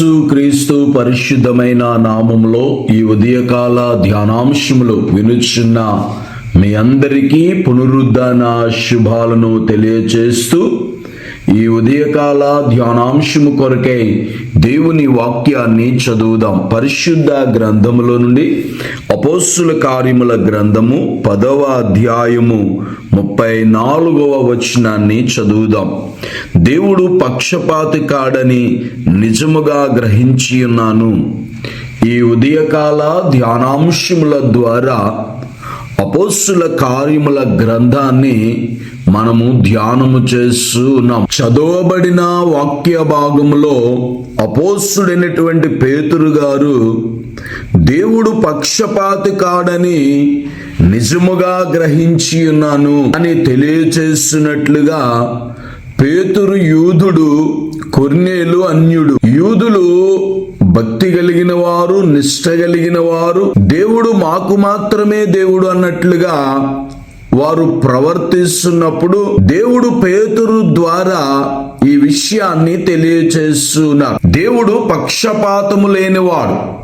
యేసు క్రీస్తు పరిశుద్ధమైన నామంలో ఈ ఉదయకాల ధ్యానాంశములు వినుచున్న మీ అందరికీ పునరుద్ధాన శుభాలను తెలియచేస్తూ ఈ ఉదయకాల ధ్యానాంశము కొరకై దేవుని వాక్యాన్ని చదువుదాం. పరిశుద్ధ గ్రంథములో నుండి అపోస్సుల కార్యముల గ్రంథము పదవ అధ్యాయము ముప్పై నాలుగవ వచనాన్ని చదువుదాం. దేవుడు పక్షపాతి కాడని నిజముగా గ్రహించి ఉన్నాను. ఈ ఉదయకాల ధ్యానాంశముల ద్వారా అపోస్సుల కార్యముల గ్రంథాన్ని మనము ధ్యానము చేస్తున్నాం. చదవబడిన వాక్య భాగంలో అపోస్సుడైనటువంటి పేతురు గారు దేవుడు పక్షపాతి కాడని నిజముగా గ్రహించి ఉన్నాను అని తెలియచేస్తున్నట్లుగా పేతురు యూదుడు కొర్నేలు అన్యుడు. యూదులు భక్తి కలిగిన వారు నిష్ట కలిగిన వారు. దేవుడు మాకు మాత్రమే దేవుడు అన్నట్లుగా వారు ప్రవర్తిస్తున్నప్పుడు దేవుడు పేతురు ద్వారా ఈ విషయాన్ని తెలియచేస్తున్నారు దేవుడు పక్షపాతము లేనివాడు.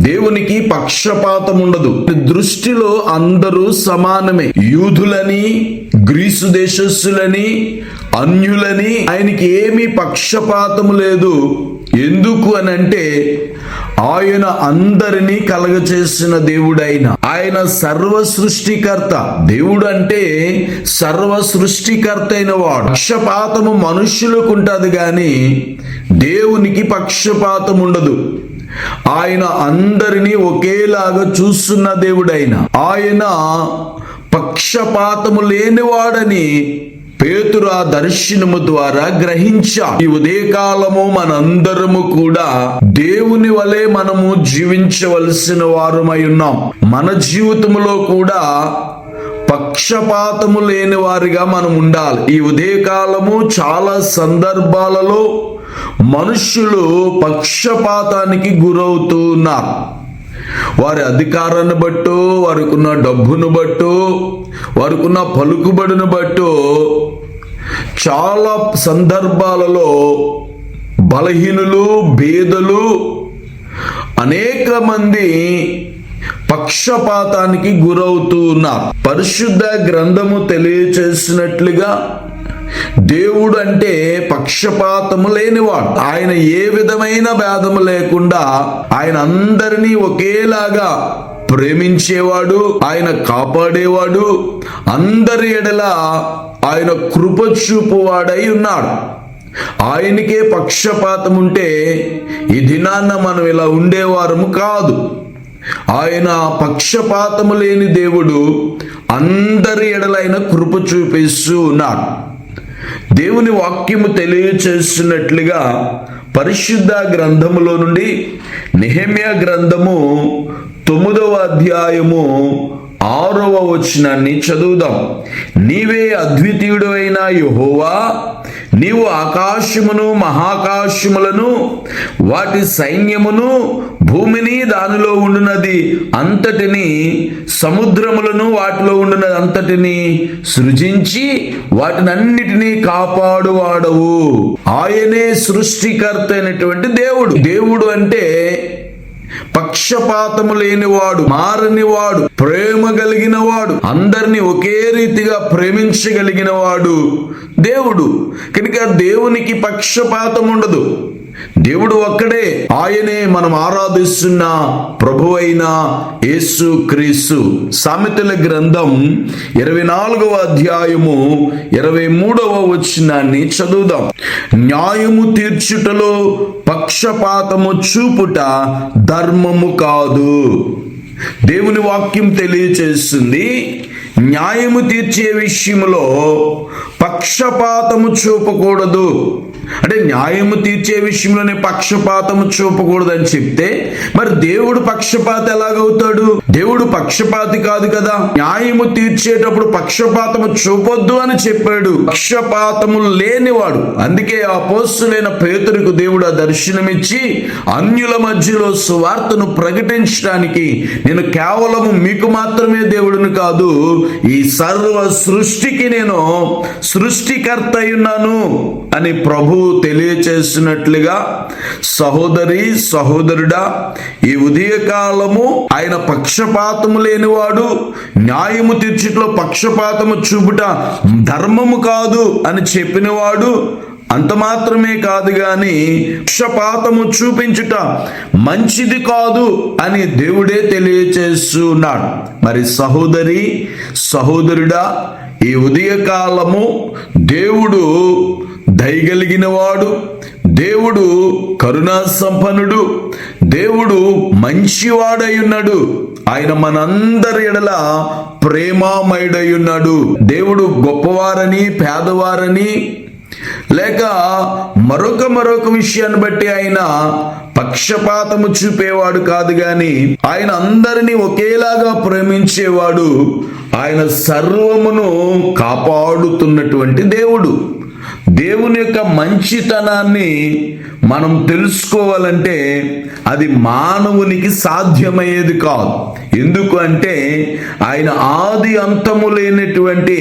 దేవునికి పక్షపాతం ఉండదు. దృష్టిలో అందరూ సమానమే. యూదులని గ్రీసు దేశస్సులని అన్యులని ఆయనకి ఏమీ పక్షపాతము లేదు. ఎందుకు అని అంటే ఆయన అందరినీ కలగచేసిన దేవుడైన ఆయన సర్వ సృష్టికర్త దేవుడు అంటే సర్వ సృష్టికర్త అయిన వాడు. పక్షపాతము మనుష్యులకు ఉంటుంది కానీ దేవునికి పక్షపాతం ఉండదు ఆయన అందరినీ ఒకేలాగా చూస్తున్న దేవుడైన. ఆయన పక్షపాతము లేనివాడని పేతురు ఆ దర్శనము ద్వారా గ్రహించా ఈ ఉదయకాలము మనందరము కూడా దేవుని వలె మనము జీవించవలసిన వారమై ఉన్నాం. మన జీవితంలో కూడా పక్షపాతము లేని వారిగా మనం ఉండాలి. ఈ ఉదయకాలము చాలా సందర్భాలలో మనుషులు పక్షపాతానికి గురవుతూ ఉన్నారు వారి అధికారాన్ని బట్టు వారికున్న డబ్బును బట్టు వారికున్న పలుకుబడిని బట్టు చాలా సందర్భాలలో బలహీనులు బేదలు అనేక మంది పక్షపాతానికి గురవుతూ ఉన్నారు. పరిశుద్ధ గ్రంథము తెలియచేసినట్లుగా దేవుడు అంటే పక్షపాతము లేనివాడు. ఆయన ఏ విధమైన భేదము లేకుండా ఆయన అందరినీ ఒకేలాగా ప్రేమించేవాడు ఆయన కాపాడేవాడు అందరి ఎడల ఆయన కృప చూపువాడై ఉన్నాడు. ఆయనకే పక్షపాతం ఉంటే ఈ దినాన్న మనం ఇలా ఉండేవారము కాదు. ఆయన పక్షపాతము లేని దేవుడు అందరి ఎడలైన కృప చూపిస్తూ ఉన్నాడు. దేవుని వాక్యము తెలియచేస్తున్నట్లుగా పరిశుద్ధ గ్రంథములో నుండి నిహమ్య గ్రంథము తొమ్మిదవ అధ్యాయము ఆరవ వచనాన్ని చదువుదాం. నీవే అద్వితీయుడైన యుహోవా నీవు ఆకాశమును మహాకాశములను వాటి సైన్యమును భూమిని దానిలో ఉండునది అంతటిని సముద్రములను వాటిలో ఉండునది అంతటిని సృజించి వాటినన్నిటినీ కాపాడువాడవు. ఆయనే సృష్టికర్త అయినటువంటి దేవుడు. దేవుడు అంటే పక్షపాతము లేనివాడు మారనివాడు ప్రేమ కలిగిన వాడు అందరినీ ఒకే రీతిగా ప్రేమించగలిగిన వాడు దేవుడు. కనుక దేవునికి పక్షపాతం ఉండదు దేవుడు ఒక్కడే. ఆయనే మనం ఆరాధిస్తున్న ప్రభువైన యేసు క్రీస్తు. సామెతల గ్రంథం ఇరవై నాలుగవ అధ్యాయము ఇరవై మూడవ వచనాన్ని చదువుదాం. న్యాయము తీర్చుటలో పక్షపాతము చూపుట ధర్మము కాదు. దేవుని వాక్యం తెలియచేస్తుంది. న్యాయము తీర్చే విషయంలో పక్షపాతము చూపకూడదు. అంటే న్యాయము తీర్చే విషయంలోనే పక్షపాతము చూపకూడదని చెప్తే మరి దేవుడు పక్షపాత ఎలాగవుతాడు? దేవుడు పక్షపాతి కాదు కదా. న్యాయము తీర్చేటప్పుడు పక్షపాతము చూపొద్దు అని చెప్పాడు. పక్షపాతము లేనివాడు. అందుకే ఆ పోస్టులైన పేతురికి దేవుడు ఆ దర్శనమిచ్చి అన్యుల మధ్యలో సువార్తను ప్రకటించడానికి నేను కేవలము మీకు మాత్రమే దేవుడిని కాదు ఈ సర్వ సృష్టికి నేను సృష్టికర్త ఉన్నాను అని ప్రభు ప్రభు తెలియచేసినట్లుగా సహోదరి సహోదరుడా ఈ ఉదయకాలము ఆయన పక్షపాతము లేనివాడు న్యాయము తీర్చుట్లో పక్షపాతము చూపుట ధర్మము కాదు అని చెప్పినవాడు అంత మాత్రమే కాదు గాని పక్షపాతము చూపించుట మంచిది కాదు అని దేవుడే తెలియచేస్తున్నాడు. మరి సహోదరి సహోదరుడా ఈ ఉదయకాలము దేవుడు దయగలిగినవాడు. దేవుడు కరుణా సంపన్నుడు. దేవుడు మంచివాడై ఉన్నాడు ఆయన మనందరి ఎడల ప్రేమామయుడై ఉన్నాడు దేవుడు గొప్పవారని పేదవారని లేక మరొక మరొక విషయాన్ని బట్టి ఆయన పక్షపాతము చూపేవాడు కాదు గాని ఆయన అందరినీ ఒకేలాగా ప్రేమించేవాడు. ఆయన సర్వమును కాపాడుతున్నటువంటి దేవుడు. దేవుని యొక్క మంచితనాన్ని మనం తెలుసుకోవాలంటే అది మానవునికి సాధ్యమయ్యేది కాదు. ఎందుకు అంటే ఆయన ఆది అంతము లేనటువంటి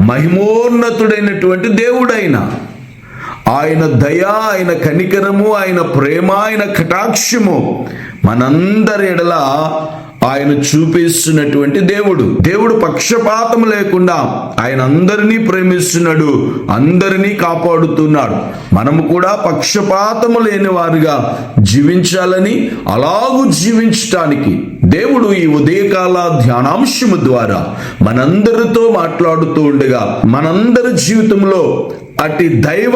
మహిమోన్నతుడైనటువంటి దేవుడైన. ఆయన దయ ఆయన కనికరము ఆయన ప్రేమ ఆయన కటాక్షము మనందరి ఎడల ఆయన చూపిస్తున్నటువంటి దేవుడు. దేవుడు పక్షపాతం లేకుండా ఆయన అందరినీ ప్రేమిస్తున్నాడు అందరినీ కాపాడుతున్నాడు. మనము కూడా పక్షపాతము లేని వారుగా జీవించాలని అలాగూ జీవించటానికి దేవుడు ఈ ఉదయకాల ధ్యానాంశము ద్వారా మనందరితో మాట్లాడుతూ ఉండగా మనందరి జీవితంలో అట్టి దైవ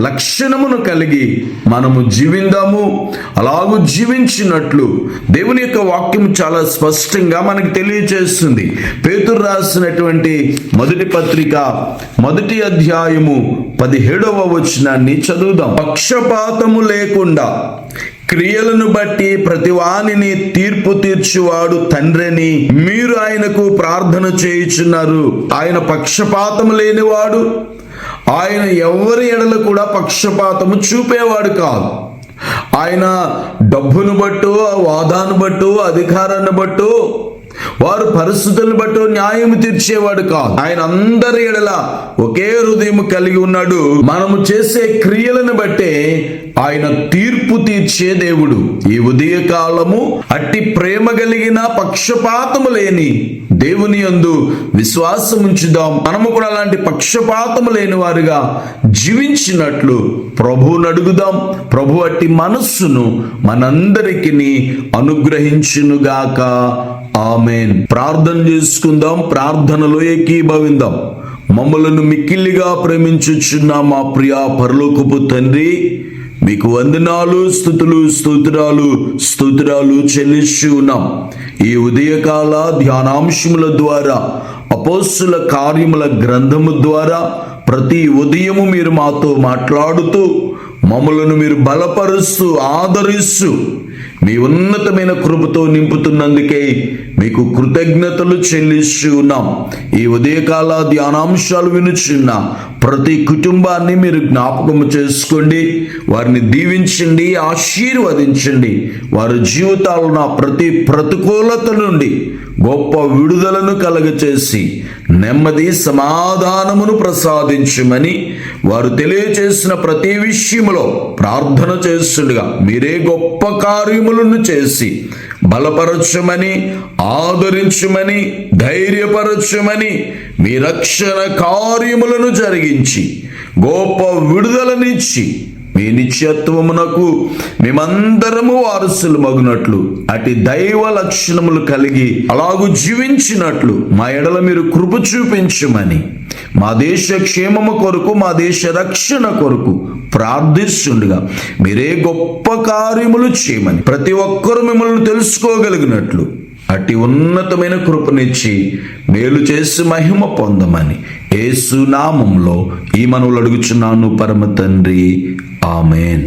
లక్షణమును కలిగి మనము జీవిందాము. అలాగూ జీవించినట్లు దేవుని యొక్క వాక్యం చాలా స్పష్టంగా మనకు తెలియజేస్తుంది పేతురు రాసినటువంటి మొదటి పత్రిక మొదటి అధ్యాయము పదిహేడవ వచనాన్ని చదువుదాం. పక్షపాతము లేకుండా క్రియలను బట్టి ప్రతివానిని తీర్పు తీర్చువాడు తండ్రిని మీరు ఆయనకు ప్రార్థన చేయుచున్నారు. ఆయన పక్షపాతం లేనివాడు ఆయన ఎవరి ఎడలు కూడా పక్షపాతము చూపేవాడు కాదు. ఆయన డబ్బును బట్టు వాదాను బట్టు అధికారాన్ని బట్టు వారు పరిస్థితులను బట్టు న్యాయం తీర్చేవాడు కాదు. ఆయన అందరి ఎడల ఒకే హృదయం కలిగి ఉన్నాడు. మనము చేసే క్రియలను బట్టే ఆయన తీర్పు తీర్చే దేవుడు. ఈ ఉదయ కాలము అట్టి ప్రేమ కలిగిన పక్షపాతము లేని దేవుని యందు విశ్వాసం ఉంచుదాం మనము కూడా అలాంటి పక్షపాతము లేని వారుగా జీవించినట్లు ప్రభువును అడుగుదాం. ప్రభు అట్టి మనస్సును మనందరికీ అనుగ్రహించునుగాక. ఆమెన్. ప్రార్థన చేసుకుందాం. ప్రార్థనలో ఏకీభవిందాం. మమ్మలను మిక్కిలిగా ప్రేమించుచున్న మా ప్రియా పరలోకపు తండ్రి మీకు వందనాలు స్థుతులు స్తోత్రాలు స్తోత్రాలు చెల్లిస్తూ ఉన్నాం. ఈ ఉదయకాల ధ్యానాంశముల ద్వారా అపోస్సుల కార్యముల గ్రంథము ద్వారా ప్రతి ఉదయము మీరు మాతో మాట్లాడుతూ మమ్మలను మీరు బలపరుస్తూ ఆదరిస్తూ మీ ఉన్నతమైన కృపతో నింపుతున్నందుకే మీకు కృతజ్ఞతలు చెల్లిస్తూ ఉన్నాం. ఈ ఉదయకాల ధ్యానాంశాలు వినుచున్న ప్రతి కుటుంబాన్ని మీరు జ్ఞాపకం చేసుకోండి. వారిని దీవించండి ఆశీర్వదించండి. వారి జీవితాల్లో నా ప్రతి ప్రతికూలత నుండి గొప్ప విడుదలను కలగచేసి నెమ్మది సమాధానమును ప్రసాదించమని వారు తెలియచేసిన ప్రతి విషయములో ప్రార్థన చేస్తుండగా మీరే గొప్ప కార్యములను చేసి బలపరచమని ఆదరించమని ధైర్యపరచమని మీ రక్షణ కార్యములను జరిగించి గొప్ప విడుదలనిచ్చి మీ నిత్యత్వమునకు మేమందరము వారసులు మగునట్లు అటు దైవ లక్షణములు కలిగి అలాగు జీవించినట్లు మా ఎడల మీరు కృప చూపించమని మా దేశ క్షేమము కొరకు మా దేశ రక్షణ కొరకు ప్రార్థిస్తుండగా మీరే గొప్ప కార్యములు చేయమని ప్రతి ఒక్కరూ మిమ్మల్ని తెలుసుకోగలిగినట్లు అటు ఉన్నతమైన కృపనిచ్చి మేలు చేసి మహిమ పొందమని ఏసునామంలో ఈ మనవులు అడుగుచున్నాను పరమ తండ్రి. ఆమెన్